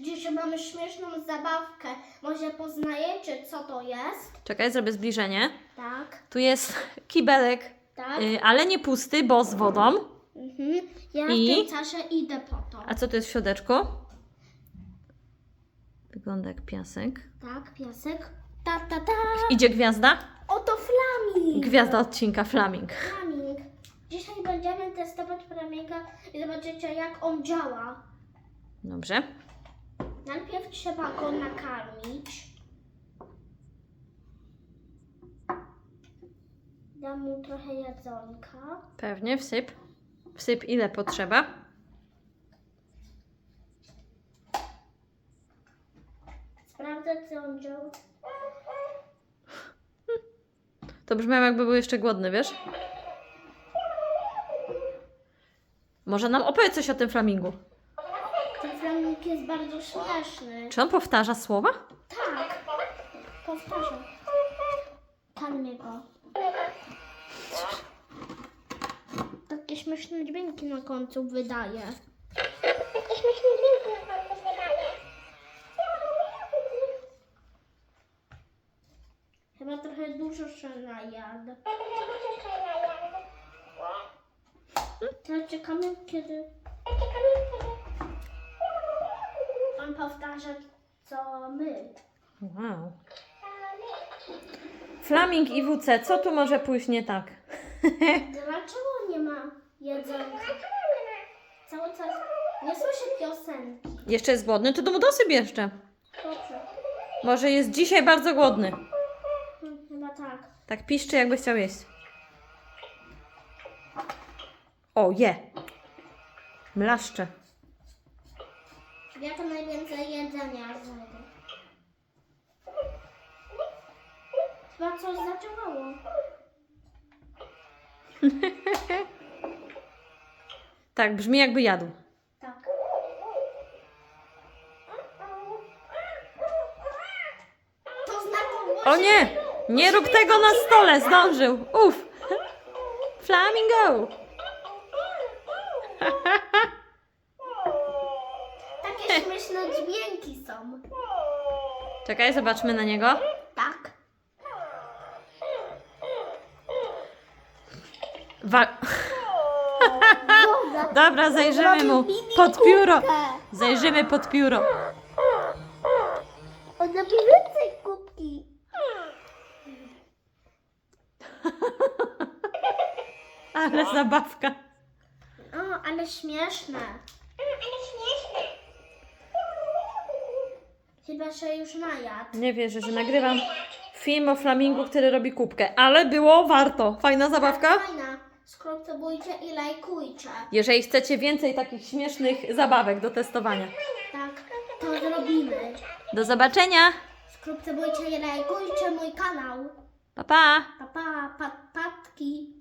Dzisiaj mamy śmieszną zabawkę. Może poznajecie, co to jest? Czekaj, zrobię zbliżenie. Tak, Tu jest kibelek, tak. y, ale nie pusty, bo z wodą. Mhm. Ja I? w tym czasie idę po to. A co to jest w środeczku? Wygląda jak piasek. Tak, piasek. Ta, ta, ta. Idzie gwiazda? Oto flaming. Gwiazda odcinka Flaming. Flaming. Dzisiaj będziemy testować flaminga i zobaczycie, jak on działa. Dobrze. Najpierw trzeba go nakarmić. Dam mu trochę jedzonka. Pewnie, wsyp. Wsyp ile potrzeba. Sprawdzę, co on działa. To brzmiało jakby był jeszcze głodny, wiesz? Może nam opowiedz coś o tym flamingu. Ten flaming jest bardzo śmieszny. Czy on powtarza słowa? Tak. Powtarzam. Karmię go. Takie śmieszne dźwięki na końcu wydaje. Chyba trochę dużo się najadł. Teraz czekamy, kiedy powtarza, co my. Wow. Flaming i WC, co tu może pójść nie tak? Dlaczego nie ma jedzonka? Cały czas nie słyszę piosenki. Jeszcze jest głodny, to mu dosyp jeszcze. Dobrze. Może jest dzisiaj bardzo głodny. Hmm, Chyba tak. Tak piszczy, jakby chciał jeść. O, je. Mlaszcze. Ja to najwięcej jedzenia znajdę. Chyba coś zadziałało. Tak, brzmi jakby jadł. Tak. To znaczy O nie! Nie rób tego na stole, zdążył. Uf. Flamingo. Śmieszne dźwięki są. Czekaj, zobaczmy na niego. Tak. Wa-. Dobra, zajrzymy mu pod pióro. Zajrzymy pod pióro. On robi więcej kubki. Ale zabawka. O, ale śmieszne. Chyba się już najadł. Nie wierzę, że nagrywam film o flamingu, który robi kubkę, ale było warto. Fajna zabawka? Fajna. Subskrybujcie i lajkujcie. Jeżeli chcecie więcej takich śmiesznych zabawek do testowania. Tak, to zrobimy. Do zobaczenia. Subskrybujcie i lajkujcie mój kanał. Pa, pa. Pa, pa, pat, patki.